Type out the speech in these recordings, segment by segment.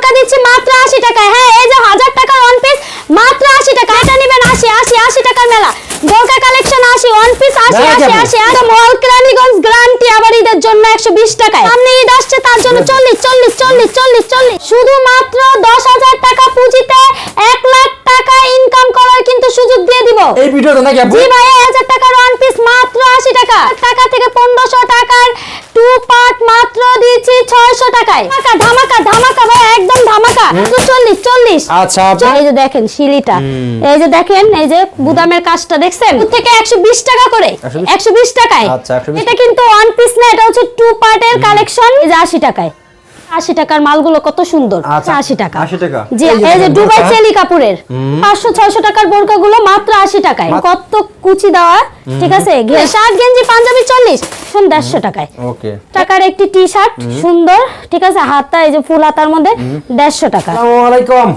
বোরকা দিচ্ছি মাত্র আশি টাকায়। হ্যাঁ এই যে হাজার টাকার ওয়ান পিস মাত্র আশি টাকা। এটা নেবেন আশি আশি আশি টাকার মেলা। বোরকা কালেকশন আশি ওয়ান পিস আশি আশি? আশি। একদম অল কেরানীগঞ্জ গ্যারান্টি আবার ঈদের জন্য একশো বিশ টাকায়। সামনে ঈদ আসছে তার জন্য চল্লিশ চল্লিশ চল্লিশ চল্লিশ চল্লিশ। শুধুমাত্র দশ হাজার টাকা পুঁজিতে এক লাখ টাকা ইনকাম করার কিন্তু সুযোগ দিয়ে দিব। এই ভিডিওটা নাকি জি ভাই হাজার টাকার ওয়ান পিস মাত্র আশি টাকা। টাকা থেকে পনেরোশো টাকার টু পার্ট মাত্র দিচ্ছি ছয়শো টাকায়। ধামাকা ধামাকা ধামাকা ভাই একদম ধামাকা। চল্লিশ চল্লিশ। আচ্ছা এই যে দেখেন শিলিটা। এই যে দেখেন এই যে বুদামের কাজটা দেখছেন? থেকে একশো বিশ টাকা করে। 120 একশো বিশ টাকায়। আচ্ছা, 120 এটা কিন্তু ওয়ান পিস না এটা হচ্ছে টু পার্টের কালেকশন এই যে আশি টাকায়। আশি টাকার মালগুলো কত সুন্দর। আচ্ছা, আশি টাকা। 80 টাকা। জি এই যে দুবাই চেলি কাপড়ের পাঁচশো ছয়শো টাকার বোরকা গুলো মাত্র আশি টাকায়। কত কুচি দেওয়া ঠিক আছে? শার্ট গেঞ্জি পাঞ্জাবি চল্লিশ। দেড়শো টাকায়। ওকে। টাকার একটি টি শার্ট সুন্দর ঠিক আছে? হাতটা এই যে ফুল হাতার মধ্যে দেড়শো টাকা।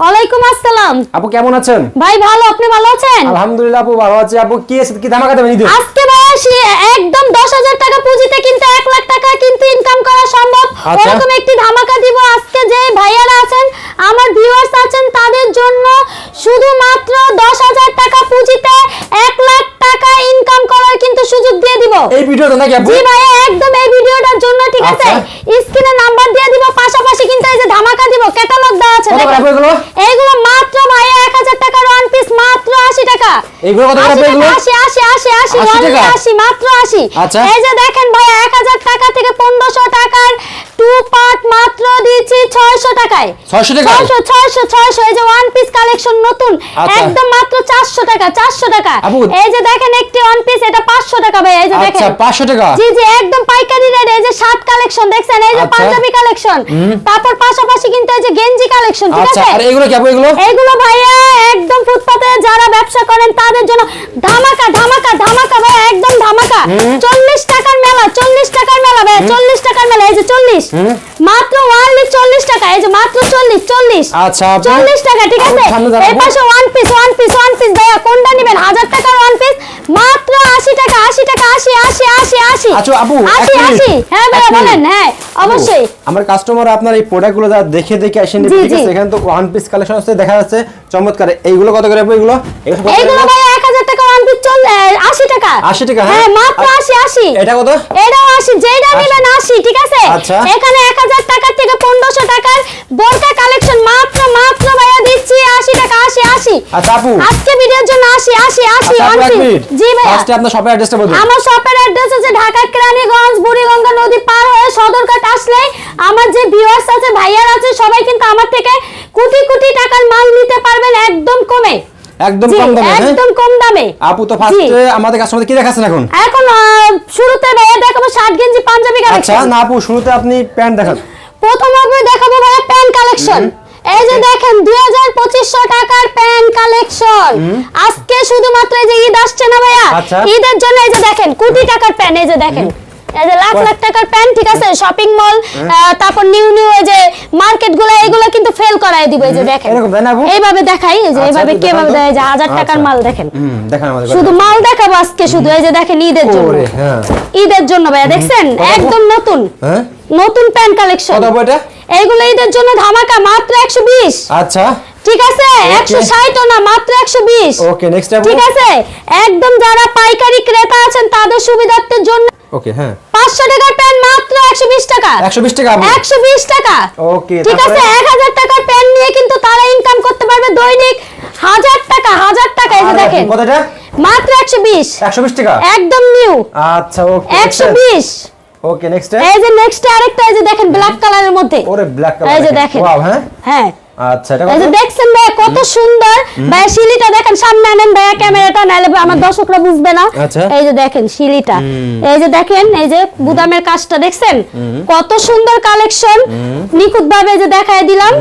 ওয়ালাইকুম আসসালাম। আপু কেমন আছেন? ভাই ভালো। আপনি ভালো আছেন? আলহামদুলিল্লাহ আপু ভালো আছি। আপু কি কি ধামাকা দেবেন আজকে ভাই আসি একদম দশ হাজার টাকা পুঁজিতে কিন্তু এক লাখ টাকা কিন্তু ইনকাম করা সম্ভব। আচ্ছা। এরকম একটি ধামাকা দিব আজকে যে ভাইয়ারা আছেন আমার ভিউয়ার্স আছেন তাদের জন্য শুধুমাত্র দশ হাজার টাকা পুঁজিতে এক লাখ টাকা ইনকাম করার কিন্তু সুযোগ দিয়ে দিব। এই ভিডিওটা নাকি জি ভাইয়া একদম এই ভিডিওটার জন্য ঠিক আছে? আচ্ছা। স্ক্রিনে নাম্বার দিয়ে দিব পাশাপাশি কিন্তু এই যে ধামাকা দিব ক্যাটালগ দেওয়া আছে কত করে দেখেন। আপু এগুলো এইগুলো মাত্র ভাইয়া এক হাজার টাকার ওয়ান পিস মাত্র আশি টাকা। কত করে 80 মাত্র আশি। আচ্ছা। এই যে দেখেন ভাইয়া এক হাজার টাকা থেকে পনেরোশো টাকার টু পার্ট মাত্র দিচ্ছি ছয়শো টাকায়। 600 টাকায়? ছয়শো ছয়শো ছয়শো এই যে ওয়ান পিস কালেকশন নতুন আচ্ছা। একদম মাত্র চারশো টাকা চারশো টাকা। এই যে দেখেন একটি ওয়ান পিস এটা পাঁচশো টাকা ভাই এই যে আচ্ছা 500 টাকা? জি জি একদম পাইকারি রেট এই যে শার্ট কালেকশন দেখছেন? এই যে আচ্ছা। পাঞ্জাবি কালেকশন তারপর পাশাপাশি কিন্তু এই যে গেঞ্জি কালেকশন ঠিক আচ্ছা আছে? আর এগুলো কি এগুলো? এইগুলো ভাইয়া একদম ফুটপাতে যারা ব্যবসা করেন তাদের জন্য ধামাকা ধামাকা ধামাকা ভাইয়া একদম ধামাকা। চল্লিশ টাকার মেলা চল্লিশ টাকার মেলা ভাইয়া চল্লিশ টাকার মেলা এই যে চল্লিশ। মাত্র ওয়ানলি চল্লিশ টাকা এই যে মাত্র চল্লিশ চল্লিশ। আচ্ছা আপু চল্লিশ টাকা ঠিক আছে। এই পাশে one piece one piece one piece ভাইয়া কোনটা নেবেন? হাজার টাকার ওয়ান পিস মাত্র আশি টাকা আশি টাকা আশি আশি আশি আশি। আচ্ছা, আপু, এক আশি মিনিট, আশি। হ্যাঁ ভাইয়া এক মিনিট। বলেন হ্যাঁ অবশ্যই। আমার কাস্টমার আপনার এই প্রোডাক্টগুলো যা দেখে দেখে আসেন ঠিক আছে এখানে তো ওয়ান পিস কালেকশন আছে দেখা যাচ্ছে চমৎকার। এইগুলো কত করে আপু এগুলো? এগুলো কত করে এইগুলো এগুলো? ভাইয়া এক হাজার টাকা ওয়ান পিস চল আশি টাকা? 80 টাকা, হ্যাঁ? হ্যাঁ মাত্র আর- আশি আশি। এটা কত? এটাও আশি যেটা নেবেন আশি ঠিক আছে? আচ্ছা। এখানে এক হাজার টাকা থেকে পনেরোশো টাকার বোরকা কালেকশন মাত্র মাত্র ভাইয়া দিচ্ছি আশি টাকা আশি আশি। আচ্ছা আপু। আজকে ভিডিওর জন্য আশি আশি আশি আচ্ছা আপু one এক piece। মিনিট। জি ভাইয়া। ফার্স্টে আপনার শপের অ্যাড্রেসটা বলুন আমার শপের অ্যাড্রেস হচ্ছে ঢাকা কেরানীগঞ্জ বুড়িগঙ্গা নদী পার হয়ে সদরঘাট আসলে আমার যে ভিউয়ার্স আছে ভাইয়ার আছে সবাই কিন্তু আমার থেকে কোটি কোটি টাকার মাল নিতে পারবেন একদম কমে। একদম কম দামে হ্যাঁ? একদম কম দামে। আপু তো। ফার্স্টে আমাদের কাস্টমার কি দেখাচ্ছেন এখন? এখন শুরুতে ভাইয়া দেখাবো শার্ট গেঞ্জি পাঞ্জাবি কালেকশন আচ্ছা না আপু শুরুতে আপনি প্যান্ট দেখান। প্রথম আমি দেখাবো ভাইয়া প্যান্ট কালেকশন এই যে দেখেন দুই হাজার পঁচিশশো টাকার প্যান্ট কালেকশন আজকে শুধুমাত্র এই যে ঈদ আসছে না ভাইয়া? আচ্ছা। ঈদের জন্য এই যে দেখেন কোটি টাকার প্যান্ট এই যে দেখেন। এই যে লাখ লাখ টাকার প্যান্ট ঠিক আছে? শপিং মল তারপর নিউ নিউ এই যে মার্কেটগুলো এগুলো কিন্তু ফেল করাই দিবে এই যে দেখেন। এইভাবে দেখাই এই যে আচ্ছা, এইভাবে কীভাবে। দেয় যে হাজার টাকার আচ্ছা। মাল দেখেন। হুম দেখান আমাদের শুধু মাল দেখাবো আজকে শুধু এই যে দেখেন ঈদের জন্য। ওরে হ্যাঁ। ঈদের জন্য ভাইয়া দেখছেন? একদম নতুন। হ্যাঁ? নতুন প্যান্ট কালেকশন। কত আপু এটা। এইগুলো ঈদের জন্য ধামাকা মাত্র একশো বিশ। আচ্ছা। ঠিক আছে? একশো ষাট না মাত্র একশো বিশ। ওকে নেক্সট ঠিক আছে? একদম যারা পাইকারি ক্রেতা আছেন তাদের সুবিধার্থের জন্য ওকে হ্যাঁ। পাঁচশো টাকার প্যান্ট মাত্র একশো বিশ টাকা। 120 টাকা আপু একশো বিশ টাকা। ওকে ঠিক আছে তারপরে এক হাজার টাকার প্যান্ট নিয়ে কিন্তু তারা ইনকাম করতে পারবে দৈনিক হাজার টাকা হাজার টাকা এই যে দেখেন কতটা? মাত্র একশো বিশ। 120 টাকা? একদম নিউ আচ্ছা ওকে একশো বিশ। ওকে নেক্সট এই যে নেক্সট আরেকটা এই যে দেখেন ব্ল্যাক কালারের মধ্যে। ওরে ব্ল্যাক কালার এই যে দেখেন। ওয়াও হ্যাঁ? হ্যাঁ। আচ্ছা এটা এই যে কত? দেখছেন ভাই কত সুন্দর। ভাই শিলিটা দেখেন সামনে আনেন ভাই ক্যামেরাটা নাহলে আমার দর্শকরা বুঝবে না। আচ্ছা। এই যে দেখেন শিলিটা। এই যে দেখেন এই যে বুদামের কাজটা দেখছেন? কত সুন্দর কালেকশন। নিখুঁত ভাবে যে দেখায় দিলাম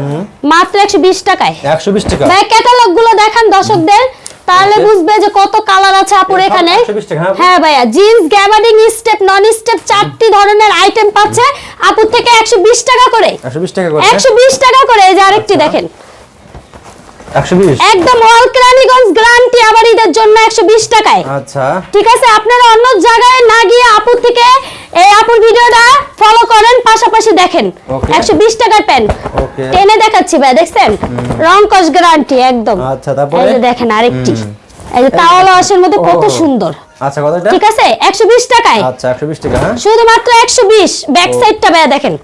মাত্র একশো বিশ টাকায়। 120 টাকা। ভাই ক্যাটালগগুলো দেখান দর্শকদের। তাহলে বুঝবে যে কত কালার আছে আপুর এখানে। হ্যাঁ হ্যাঁ ভাইয়া jeans gabardine step non step চারটি ধরনের আইটেম পাচ্ছে। আপুর থেকে একশো বিশ টাকা করে। 120 টাকা করে একশো বিশ টাকা করে এই যে আরেকটি আচ্ছা। দেখেন। একদম অল কেরানীগঞ্জ গ্যারান্টি আবার ঈদের জন্য একশো বিশ টাকায়। আচ্ছা। ঠিক আছে আপনারা অন্য জায়গায় না গিয়ে আপুর থেকে এই আপুর ভিডিওটা ফলো করেন পাশাপাশি দেখেন। Okay. একশো বিশ টাকার পেন টেনে দেখাচ্ছি ভাই দেখছেন? রং কস গ্যারান্টি একদম। আচ্ছা, তারপরে? এই দেখেন আরেকটি। এই যে তাওয়াল ওয়াশের মধ্যে কত সুন্দর। আচ্ছা ঠিক আছে একশো বিশ টাকায়। আচ্ছা টাকা শুধুমাত্র ব্যাক সাইডটা ভাইয়া দেখেন।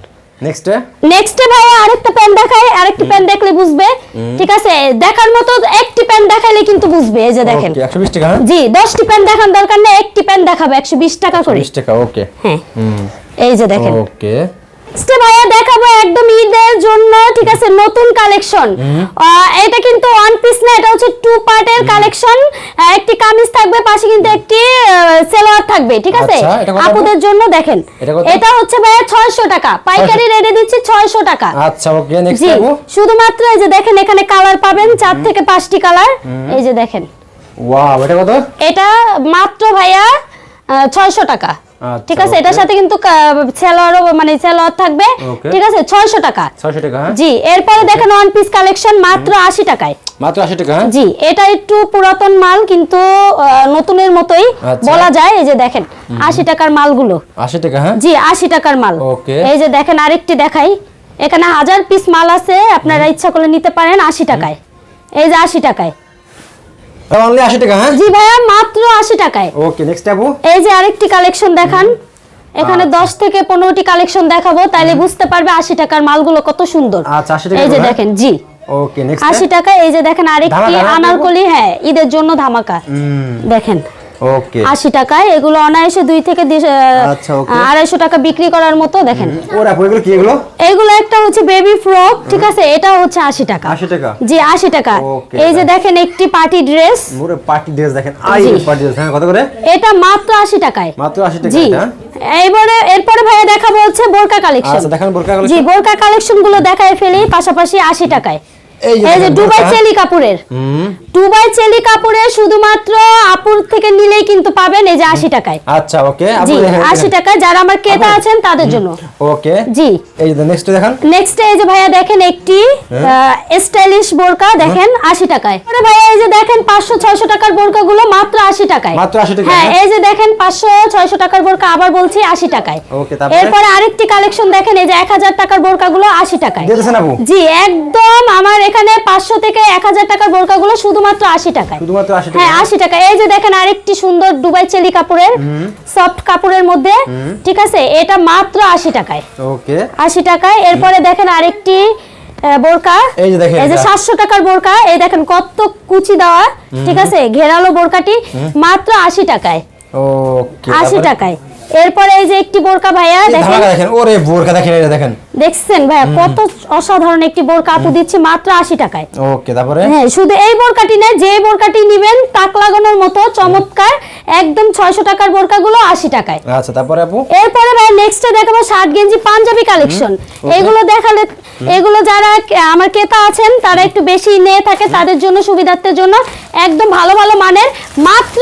নেক্সটে নেক্সটে ভাই আরেকটা প্যান দেখাই আরেকটা প্যান দেখলে বুঝবে। ঠিক আছে দেখার মতো একটি প্যান দেখাইলে কিন্তু বুঝবে এই যে দেখেন। ওকে একশো বিশ টাকা জি জি দশটি প্যান দেখান দরকার নেই একটি প্যান দেখাবো একশো বিশ টাকা করে। 120 টাকা ওকে হ্যাঁ। এই যে দেখেন। ওকে নেক্সটে ভাইয়া দেখাবো একদম ঈদের জন্য ঠিক আছে নতুন কালেকশন এটা কিন্তু ওয়ান পিস না এটা হচ্ছে টু পার্টের কালেকশন একটি কামিজ থাকবে পাশে কিন্তু একটি সেলোয়ার থাকবে ঠিক আছে? আচ্ছা, আপুদের জন্য দেখেন। এটা হচ্ছে ভাইয়া ছয়শো টাকা। পাইকারি রেটে দিচ্ছি ছয়শো টাকা। আচ্ছা ওকে নেক্সট জি শুধুমাত্র এই যে দেখেন এখানে কালার পাবেন চার থেকে পাঁচটি কালার এই যে দেখেন। ওয়াও এটা কত? এটা মাত্র ভাইয়া ছয়শো টাকা। ঠিক আছে এটার সাথে কিন্তু সেলোয়ারও মানে সেলোয়ার থাকবে। ঠিক আছে ছয়শো টাকা। ছয়শো টাকা হ্যাঁ? জি এরপরে দেখেন ওয়ান পিস কালেকশন মাত্র আশি টাকায়। মাত্র আশি টাকা হ্যাঁ? জি এটা একটু পুরাতন মাল কিন্তু নতুনের মতোই আচ্ছা। বলা যায়। এই যে দেখেন আশি টাকার মালগুলো। আশি টাকা হ্যাঁ? জি আশি টাকার মাল। Okay. এই যে দেখেন আরেকটি দেখাই। এখানে হাজার পিস মাল আছে আপনারা ইচ্ছা করলে নিতে পারেন আশি টাকায়। এই যে আশি টাকায়। অনলি আশি টাকা হ্যাঁ? জি ভাইয়া মাত্র আশি টাকায়। ওকে নেক্সট আপু এই যে আরেকটি কালেকশন দেখান। এখানে দশ থেকে পনেরোটি কালেকশন দেখাবো তাইলে বুঝতে পারবে আশি টাকার মালগুলো কত সুন্দর। আচ্ছা, 80 টাকা এই যে করে? দেখেন জি। ওকে নেক্সট আশি টাকা এই যে দেখেন আরেকটি আনারকলি হ্যাঁ ঈদের জন্য ধামাকা। দেখেন ওকে আশি টাকায় এগুলো অনায়াসে দুই থেকে আচ্ছা, okay. আড়াইশো টাকা বিক্রি করার মতো দেখেন। ওর এগুলো কি এগুলো? এইগুলো একটা হচ্ছে বেবি ফ্রক ঠিক আছে? এটা হচ্ছে আশি টাকা। আশি টাকা? জি আশি টাকা। এই যে দেখেন একটি পার্টি ড্রেস মোরে পার্টি ড্রেস দেখেন। আই পার্টি ড্রেস হ্যাঁ কত করে? এটা মাত্র আশি টাকায়। মাত্র আশি টাকা জি। এটা? এবারে এরপরে ভাইয়া দেখাবো হচ্ছে বোরকা কালেকশন আচ্ছা দেখেন বোরকা জি কালেকশন বোরকা কালেকশনগুলো দেখায় ফেলি পাশাপাশি আশি টাকায়। এই যে দুবাই চেলি কাপড়ের হুম। দুবাই চেলি কাপড়ের শুধুমাত্র আপুর থেকে নিলেই কিন্তু পাবেন এই যে আশি টাকায়। আচ্ছা ওকে। আপু দেখেন আশি টাকায়। যারা আমার ক্রেতা আছেন তাদের জন্য। ওকে। জি। এই যে নেক্সট দেখান। নেক্সট এই যে ভাইয়া দেখেন একটি স্টাইলিশ বোরকা দেখেন আশি টাকায়। পরে ভাইয়া এই যে দেখেন পাঁচশো ছয়শো টাকার বোরকা গুলো মাত্র আশি টাকায়। মাত্র 80 টাকায়, হ্যাঁ হ্যাঁ? এই যে দেখেন পাঁচশো ছয়শো টাকার বোরকা আবার বলছি আশি টাকায়। Okay, তারপরে? এরপরে আরেকটি কালেকশন দেখেন এই যে এক হাজার টাকার বোরকা গুলো আশি টাকায়। দিয়ে দিয়েছেন আপু? জি একদম আমার এখানে পাঁচশো থেকে এক হাজার টাকার বোরকা গুলো শুধুমাত্র আশি টাকায়। শুধুমাত্র আশি টাকা হ্যাঁ আশি টাকা এই যে দেখেন আরেকটি সুন্দর দুবাই চেলি কাপড়ের সফট কাপড়ের মধ্যে ঠিক আছে? এটা মাত্র আশি টাকায়। ওকে। আশি টাকায়। এরপরে দেখেন আরেকটি বোরকা। এই যে দেখেন এই যে এটা। সাতশো টাকার বোরকা। এই দেখেন কত কুচি দেওয়া ঠিক আছে? ঘেরালো বোরকাটি মাত্র আশি টাকায়। ওকে আশি? টাকায়। এরপরে এই যে একটি বোরকা ভাইয়া দেখেন। দেখেন ওরে বোরকা দেখেন এটা দেখেন। দেখছেন ভাইয়া কত অসাধারণ একটি বোরকা আপু দিচ্ছে মাত্র আশি টাকায়। ওকে তারপরে? হ্যাঁ শুধু এই বোরকাটি না যে বোরকাটি নিবেন তাক লাগানোর মতো চমৎকার একদম ছয়শো টাকার বোরকাগুলো আশি টাকায়। আচ্ছা তারপরে আপু? এরপরে ভাই নেক্সটে দেখাবো শার্ট গেঞ্জি পাঞ্জাবি কালেকশন এগুলো দেখালে এগুলো যারা আমার ক্রেতা আছেন তারা একটু বেশি নিয়ে থাকে তাদের জন্য সুবিধার্থের জন্য একদম ভালো ভালো মানের মাত্র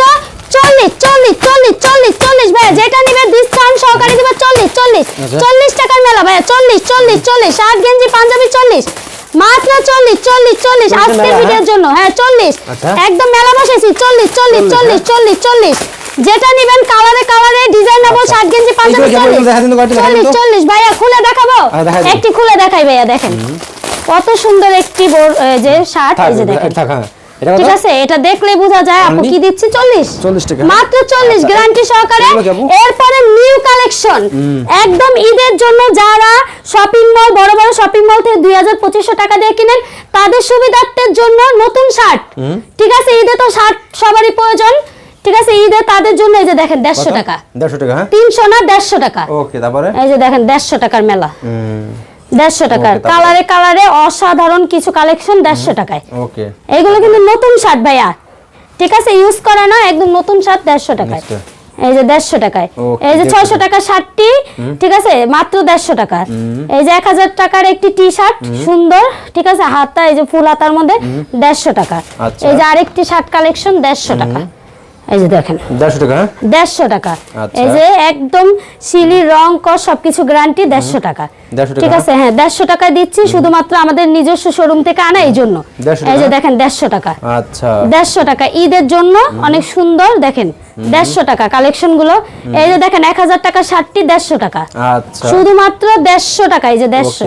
চল্লিশ চল্লিশ চল্লিশ চল্লিশ চল্লিশ ভাইয়া যেটা নিবে ডিসকাউন্ট সহকারে দিবে চল্লিশ চল্লিশ আচ্ছা। চল্লিশ টাকার মেলা ভাইয়া চল্লিশ চল্লিশ চল্লিশ শার্ট গেঞ্জি পাঞ্জাবি চল্লিশ মাত্র চল্লিশ চল্লিশ চল্লিশ চল্লিশ আজকের ভিডিওর জন্য হ্যাঁ চল্লিশ আচ্ছা। একদম মেলা বসেছি চল্লিশ চল্লিশ চল্লিশ চল্লিশ চল্লিশ যেটা নিবেন কালারে কালারে ডিজাইন নেব আচ্ছা। শার্ট গেঞ্জি পাঞ্জাবি চল্লিশ চল্লিশ ভাইয়া খুলে দেখাবো হ্যাঁ। একটি খুলে দেখাই ভাইয়া দেখেন কত সুন্দর একটি যে শার্ট এই যে দেখেন হ্যাঁ ঠিক আছে এটা দেখলে বোঝা যায় আপু কি দিচ্ছি চল্লিশ। 40 টাকা। মাত্র চল্লিশ আচ্ছা, গ্যারান্টি সহকারে। এরপরে নিউ কালেকশন একদম ঈদের জন্য যারা শপিং মল বড় বড় শপিং মল থেকে দুই হাজার পঁচিশশো টাকা দিয়ে কিনেন তাদের সুবিধার্থের জন্য নতুন শার্ট ঠিক আছে ঈদে তো শার্ট সবারই প্রয়োজন। ঠিক আছে ঈদে তাদের জন্য এই যে দেখেন দেড়শো টাকা। দেড়শো টাকা হ্যাঁ? তিনশো না দেড়শো টাকা। ওকে তারপরে? এই যে দেখেন দেড়শো টাকার মেলা। হুম। দেড়শো টাকার? কালারে কালারে অসাধারণ কিছু কালেকশন দেড়শো টাকায়। ওকে এইগুলো কিন্তু নতুন শার্ট ভাইয়া। ঠিক আছে ইউজ করা না একদম নতুন শার্ট দেড়শো টাকায়। এই যে দেড়শো টাকায়। এই যে 150 ছয়শো টাকা শার্টটি ঠিক আছে মাত্র দেড়শো টাকা এই যে এক হাজার টাকার একটি টি শার্ট সুন্দর ঠিক আছে হাতা এই যে ফুল হাতার মধ্যে দেড়শো টাকা। আচ্ছা। এই যে আরেকটি শার্ট কালেকশন দেড়শো টাকা। এই যে দেখেন। দেড়শো টাকা হ্যাঁ? দেড়শো টাকা। আচ্ছা। এই যে একদম শিলি রং কর সবকিছু গ্যারান্টি দেড়শো টাকা, ঠিক আছে হ্যাঁ দেড়শো টাকায় দিচ্ছি শুধুমাত্র আমাদের নিজস্ব শোরুম থেকে আনা এই জন্য। এই যে দেখেন দেড়শো টাকা। আচ্ছা। দেড়শো টাকা। ঈদের জন্য অনেক সুন্দর দেখেন দেড়শো টাকা কালেকশনগুলো। এই যে দেখেন এক হাজার টাকা দেড়শো টাকা। আচ্ছা। শুধুমাত্র দেড়শো টাকা এই যে দেড়শো।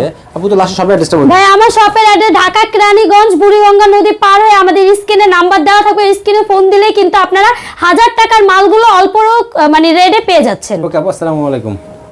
ভাই আমার শপের অ্যাড্রেস ঢাকা কেরানীগঞ্জ বুড়িগঙ্গা নদী পার হয়ে আমাদের স্ক্রিনে নাম্বার দেওয়া থাকবে। স্ক্রিনে ফোন দিলেই কিন্তু আপনারা হাজার টাকার মালগুলো অল্প মানে রেডে পেয়ে যাচ্ছেন। ওকে আপু আসসালামু আলাইকুম।